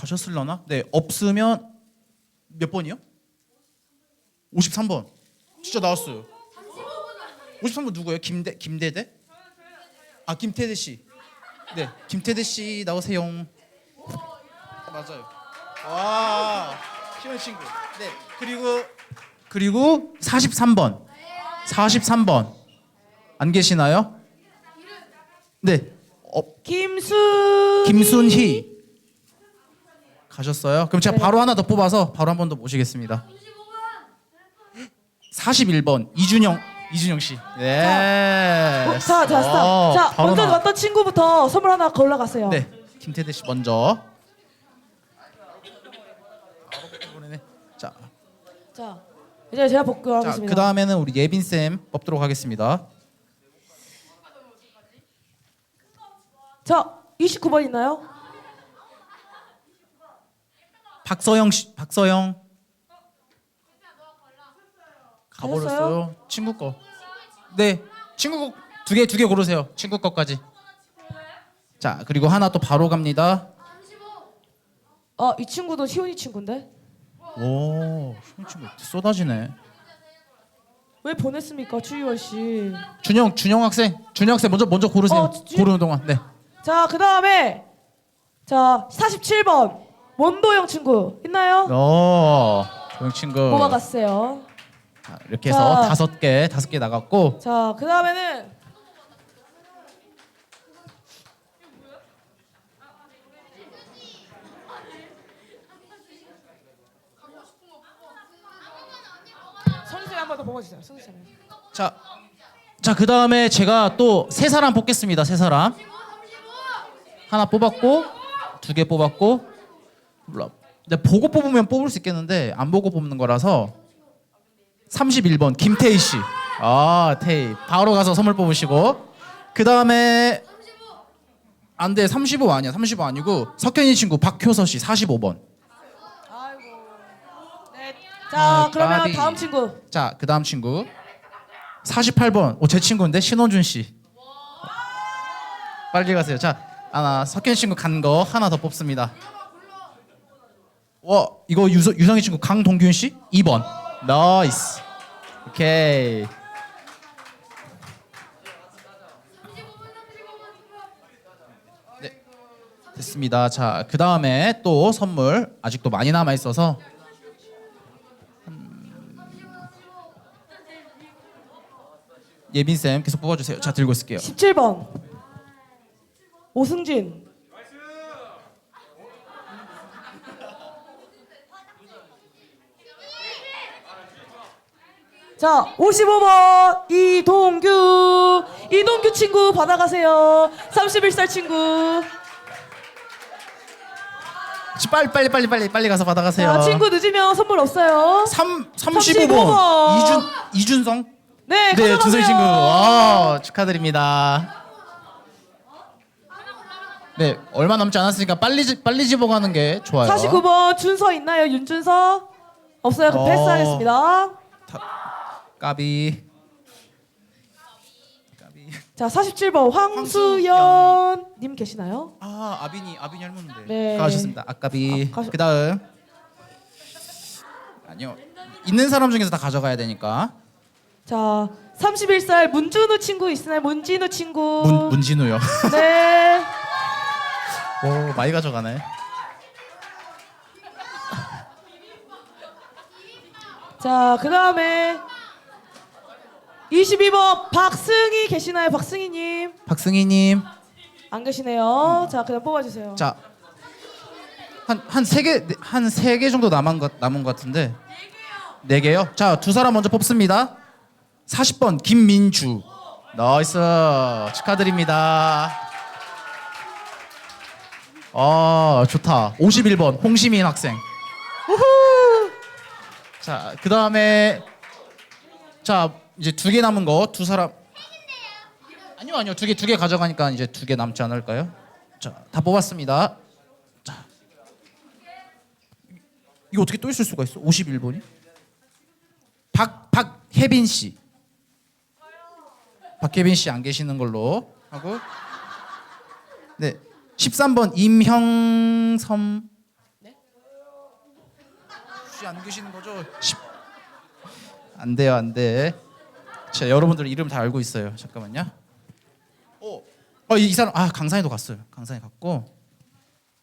가셨을려나? 네, 없으면 몇 번이요? 53번. 진짜 나왔어요. 53번 누구예요? 김대 김대대? 아 김태대 씨. 네, 김태대 씨 나오세요. 맞아요. 와, 시원 친구. 네, 그리고 그리고 43번. 43번. 안 계시나요? 네. 어, 김순 김순희 가셨어요? 그럼 제가 네. 바로 하나 더 뽑아서 바로 한 번 더 모시겠습니다. 41번 이준영 이준영 씨. 네. 어, 자, 자, 스탑. 어, 자, 바로 먼저 나- 왔던 친구부터 선물 하나 골라가세요. 네. 김태대 씨 먼저. 바로 보내네. 자, 자, 이제 제가 자, 복귀하겠습니다. 그 다음에는 우리 예빈 쌤 뽑도록 하겠습니다. 자, 29번 있나요? 박서영 씨, 박서영. 가버렸어요. 친구 거. 네, 친구 두개 두 개 고르세요. 친구 거까지. 자, 그리고 하나 또 바로 갑니다. 아, 이 친구도 시온이 친구인데 오, 형 친구 쏟아지네. 왜 보냈습니까, 추유월 씨? 준영, 준영 학생, 준영 학생 먼저 먼저 고르세요. 어, 주- 고르는 동안. 네. 자, 그 다음에 자, 47번 원도영 친구 있나요? 어, 조영 친구. 뽑아갔어요. 자, 이렇게 해서 자. 다섯 개, 다섯 개 나갔고. 자, 그 다음에는 선수님 한 번 더 뽑아주세요. 선수님. 자, 자, 그 다음에 제가 또 세 사람 뽑겠습니다. 세 사람. 하나 뽑았고, 두 개 뽑았고, 몰라. 근데 보고 뽑으면 뽑을 수 있겠는데 안 보고 뽑는 거라서 31번 김태희 씨. 아, 태희. 바로 가서 선물 뽑으시고. 그 다음에 안 돼. 35 아니야. 35 아니고 석현이 친구 박효서 씨 45번. 네. 자, 아, 그러면 까비. 다음 친구. 자, 그 다음 친구 48번. 오, 제 친구인데 신원준 씨. 빨리 가세요. 자, 하나 석현 친구 간 거 하나 더 뽑습니다. 와, 이거 유서, 유성이 친구 강동균 씨 2번. 나이스. 오케이. 네, 됐습니다. 자, 그 다음에 또 선물 아직도 많이 남아 있어서 예빈 쌤 계속 뽑아주세요. 자, 들고 있을게요. 17번 오승진. 자, 55번 이동규. 이동규 친구 받아가세요. 31살 친구. 빨리 빨리 빨리 빨리 빨리 가서 받아가세요. 자, 친구 늦으면 선물 없어요. 3 35 35번 번. 이준 이준성 네, 네 가져가세요. 준성 친구 와 축하드립니다. 네 얼마 남지 않았으니까 빨리 집- 빨리 집어가는 게 좋아요. 49번 준서 있나요? 윤준서? 없어요. 그럼 어. 패스하겠습니다. 까비 까비 자, 47번 황수연. 님 계시나요? 아 아빈이 아빈이 할머니인데 네. 가셨습니다. 아까비 아, 가셔- 그 다음 아니요 있는 사람 중에서 다 가져가야 되니까 자, 31살 문준우 친구 있으나요? 문진우 친구. 문 문진우요. 네. 오 많이 가져가네. 자, 그다음에 22번 박승희 계시나요? 박승희 님. 박승희님 안 계시네요. 자, 그냥 뽑아 주세요. 자, 한한세개한 세 개 정도 남은 것 남은 것 같은데. 네 개요. 자, 두 사람 먼저 뽑습니다. 40번 김민주. 나이스. 축하드립니다. 아, 좋다. 51번 홍시민 학생. 우후. 자, 그다음에 자, 이제 두 개 남은 거 두 사람 아니요, 아니요. 두 개 두 개 가져가니까 이제 두 개 남지 않을까요? 자, 다 뽑았습니다. 자. 이거 어떻게 또 있을 수가 있어? 51번이? 박 박혜빈 씨. 박혜빈 씨 안 계시는 걸로 하고 네. 13번 임형섬 혹시 안 계시는 거죠? 십- 안 돼요, 안 돼. 자, 여러분들 이름 다 알고 있어요. 잠깐만요. 어, 어, 이, 이 사람 아 강산에도 갔어요. 강산에 갔고,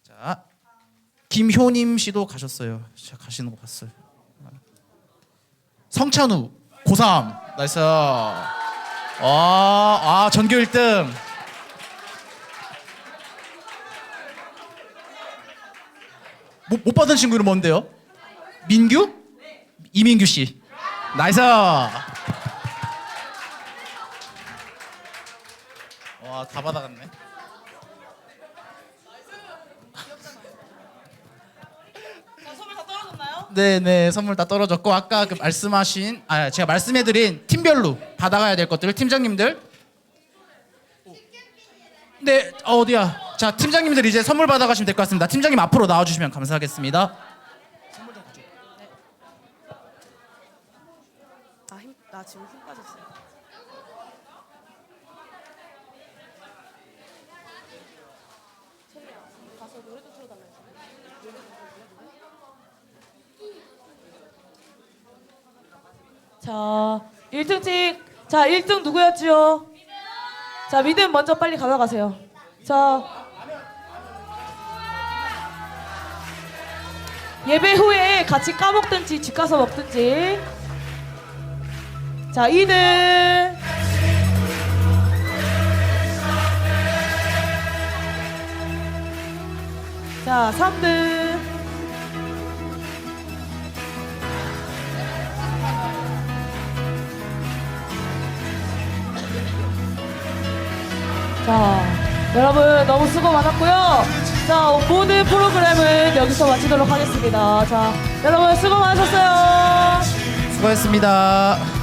자 김효님 씨도 가셨어요. 제가 가시는 거 봤어요. 성찬우 고3 나이스. 아, 아 전교 1등. 못, 못 받은 친구 이름 뭔데요? 민규? 이민규 씨. 나이스. 와, 다 받아갔네. 선물 다 떨어졌나요? 네, 네. 선물 다 떨어졌고 아까 그 말씀하신 아, 제가 말씀해 드린 팀별로 받아가야 될 것들을 팀장님들 네, 어, 어디야? 자, 팀장님들 이제 선물 받아가시면 될 것 같습니다. 팀장님 앞으로 나와 주시면 감사하겠습니다. 나 힘, 나 지금 힘 빠졌어요. 자, 1등 찍. 자, 1등 누구였지요? 자, 믿음 먼저 빨리 가져가세요. 자. 예배 후에 같이 까먹든지 집 가서 먹든지. 자, 2등. 자, 3등. 자, 여러분 너무 수고 많았고요. 자, 모든 프로그램은 여기서 마치도록 하겠습니다. 자, 여러분 수고 많으셨어요. 수고했습니다. 주